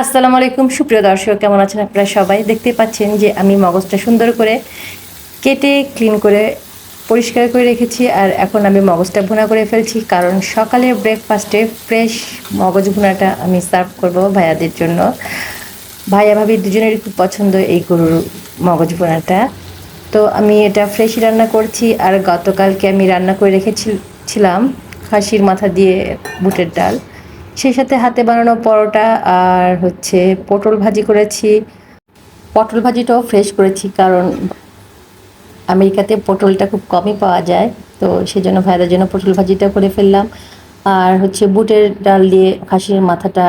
আসসালামু আলাইকুম। সুপ্রিয় দর্শক, কেমন আছেন আপনারা সবাই? দেখতে পাচ্ছেন যে আমি মগজটা সুন্দর করে কেটে, ক্লিন করে, পরিষ্কার করে রেখেছি আর এখন আমি মগজটা ভুনা করে ফেলছি কারণ সকালে ব্রেকফাস্টে ফ্রেশ মগজ ভুনাটা আমি সার্ভ করব ভাইয়াদের জন্য। ভাইয়া ভাবি দুজনেরই খুব পছন্দ এই গরুর মগজ ভুনাটা। তো আমি এটা ফ্রেশই রান্না করছি আর গতকালকে আমি রান্না করে রেখেছিলাম খাসির মাথা দিয়ে বুটের ডাল। সেই সাথে হাতে বানানো পরোটা আর হচ্ছে পটল ভাজি করেছি। পটল ভাজিটাও ফ্রেশ করেছি কারণ আমেরিকাতে পটলটা খুব কমই পাওয়া যায়। তো সেই জন্য ভাইদের জন্য পটল ভাজিটা করে ফেললাম। আর হচ্ছে বুটের ডাল দিয়ে খাসির মাথাটা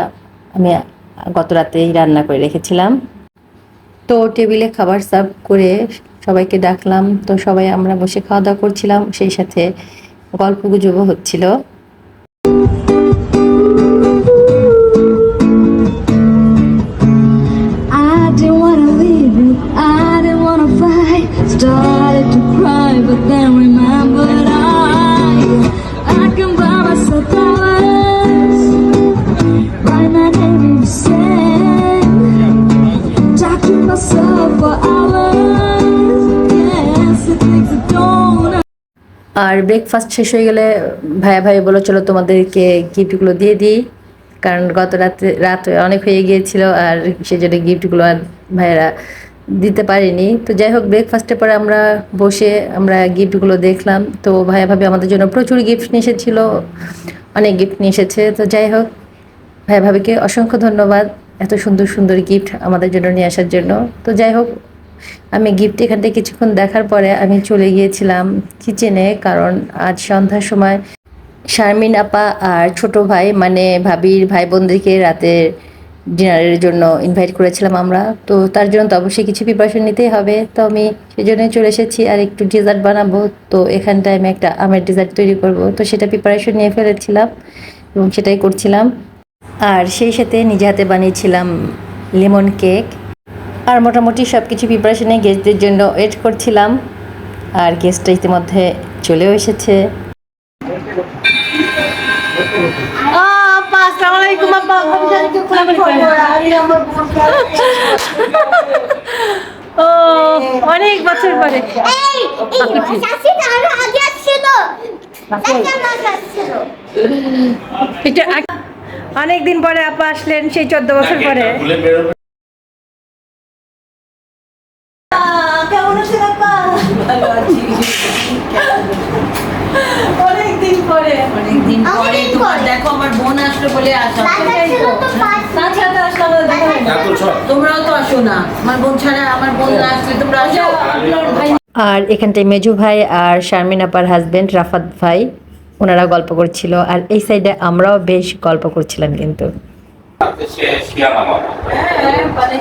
আমি গত রাতেই রান্না করে রেখেছিলাম। তো টেবিলে খাবার সার্ভ করে সবাইকে ডাকলাম। তো সবাই আমরা বসে খাওয়া দাওয়া করছিলাম। সেই সাথে গল্প গুজবও হচ্ছিল। আর ব্রেকফাস্ট শেষ হয়ে গেলে ভাইয়া ভাই বলো চলো তোমাদেরকে গিফটগুলো দিয়ে দিই। কারণ গত রাতে, রাত অনেক হয়ে গিয়েছিল আর সেই জন্য গিফটগুলো আর ভাইয়েরা দিতে পারিনি। তো যাই হোক ব্রেকফাস্টের পরে আমরা বসে আমরা গিফটগুলো দেখলাম। তো ভাইয়া ভাবি আমাদের জন্য প্রচুর গিফট নিয়ে এসেছিল, অনেক গিফট নিয়ে এসেছে। তো যাই হোক, ভাইয়া ভাবিকে অসংখ্য ধন্যবাদ এত সুন্দর সুন্দর গিফট আমাদের জন্য নিয়ে আসার জন্য। তো যাই হোক আমি গিফট এখান থেকে কিছুক্ষণ দেখার পরে আমি চলে গিয়েছিলাম কিচেনে কারণ আজ সন্ধ্যার সময় শারমিন আপা আর ছোট ভাই মানে ভাবির ভাই বোনদেরকে রাতে ডিনারের জন্য ইনভাইট করেছিলাম আমরা। তো তার জন্য তো অবশ্যই কিছু প্রিপারেশন নিতেই হবে। তো আমি সেই জন্যই চলে এসেছি আর একটু ডেজার্ট বানাবো। তো এখানটায় আমি একটা আমের ডেজার্ট তৈরি করব। তো সেটা প্রিপারেশন নিয়ে ফেলেছিলাম এবং সেটাই করছিলাম। আর সেই সাথে নিজে হাতে বানিয়েছিলাম লেমন কেক আর মোটামুটি সব কিছু প্রিপারেশনে গেস্টদের জন্য ওয়েট করছিলাম। আর গেস্টটা ইতিমধ্যে চলেও এসেছে। ও অনেক বছর পরে। এই এই চাষিটা আরও আগে আসছিল। চাচা মাছ আসছিল। এটা অনেক দিন পরে আপা আসলেন সেই চোদ্দ বছর পরে। পরে অনেকদিন পরে তোমার দেখো আমার বোন আসলো বলে আসা চাচা ছিল তো পাঁচ তাছাড়া আসলে আমাদের দেখা। না। তোমরাও তো আসো না। আমার বোন ছাড়া আমার বোন না আসলে তোমরা আসো। আর এখানটায় মেজু ভাই আর শারমিন আপার হাজবেন্ড রাফাত ভাই ওনারা গল্প করছিল। আর এই সাইডে আমরাও বেশ গল্প করছিলাম কিন্তু। হ্যাঁ, মানে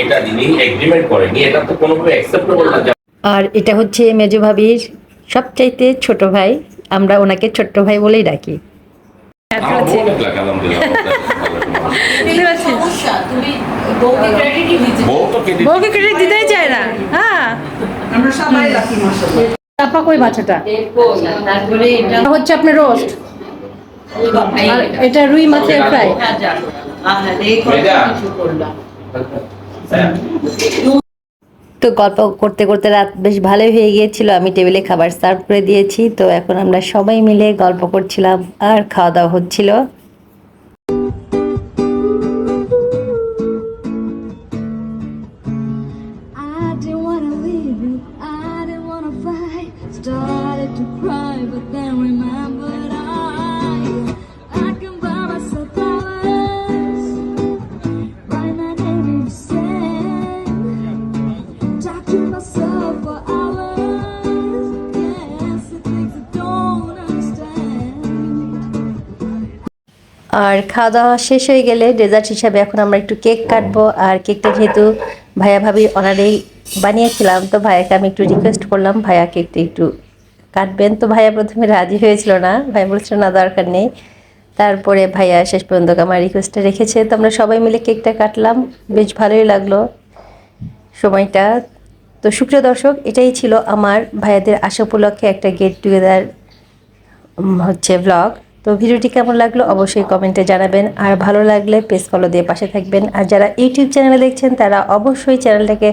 এটা এগ্রিমেন্ট করেনি। এটা তো কোনোভাবে অ্যাকসেপ্টেবল না। আর এটা হচ্ছে মেজু ভাবির সবচাইতে ছোট ভাই। আমরা ওনাকে ছোট্ট ভাই বলেই ডাকি। বউকে ক্রেডিট দিতেই চায় না? হ্যাঁ। কই হচ্ছে আপনার রোস্ট এটা রুই মাছের ফ্রাই তো গল্প করতে করতে রাত বেশ ভালোই হয়ে গিয়েছিল। আমি টেবিলে খাবার সার্ভ করে দিয়েছি। তো এখন আমরা সবাই মিলে গল্প করছিলাম আর খাওয়া দাওয়া হচ্ছিল. Started to cry, but then আর খাওয়া দাওয়া শেষ হয়ে গেলে ডেজার্ট হিসাবে এখন আমরা একটু কেক কাটবো। আর কেকটা যেহেতু ভাইয়া ভাবি অনারেই বানিয়েছিলাম তো ভাইয়াকে আমি একটু রিকোয়েস্ট করলাম ভাইয়া কেকটা একটু কাটবেন। তো ভাইয়া প্রথমে রাজি হয়েছিল না। ভাই বলছিল না দরকার নেই। তারপরে ভাইয়া শেষ পর্যন্ত আমার রিকোয়েস্টটা রেখেছে। তো আমরা সবাই মিলে কেকটা কাটলাম। বেশ ভালোই লাগল সময়টা। তো সুপ্রিয় দর্শক এটাই ছিল আমার ভাইয়াদের আশা উপলক্ষে একটা গেট টুগেদার হচ্ছে ব্লগ তো ভিডিওটি কেমন লাগল অবশ্যই কমেন্টে জানাবেন। আর ভালো লাগলে পেজ ফলো দিয়ে পাশে থাকবেন। আর যারা ইউটিউব চ্যানেলে দেখছেন, তারা অবশ্যই চ্যানেলটাকে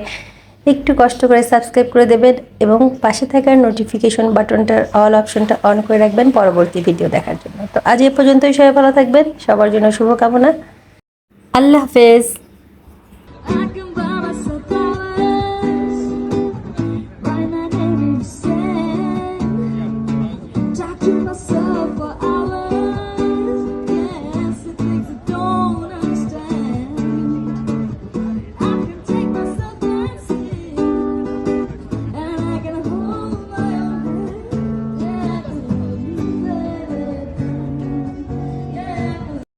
একটু কষ্ট করে সাবস্ক্রাইব করে দেবেন এবং পাশে থাকার নোটিফিকেশন বাটনটার অল অপশনটা অন করে রাখবেন পরবর্তী ভিডিও দেখার জন্য। তো আজ এ পর্যন্তই সবাই ভালো থাকবেন। সবার জন্য শুভকামনা। আল্লাহ হাফেজ।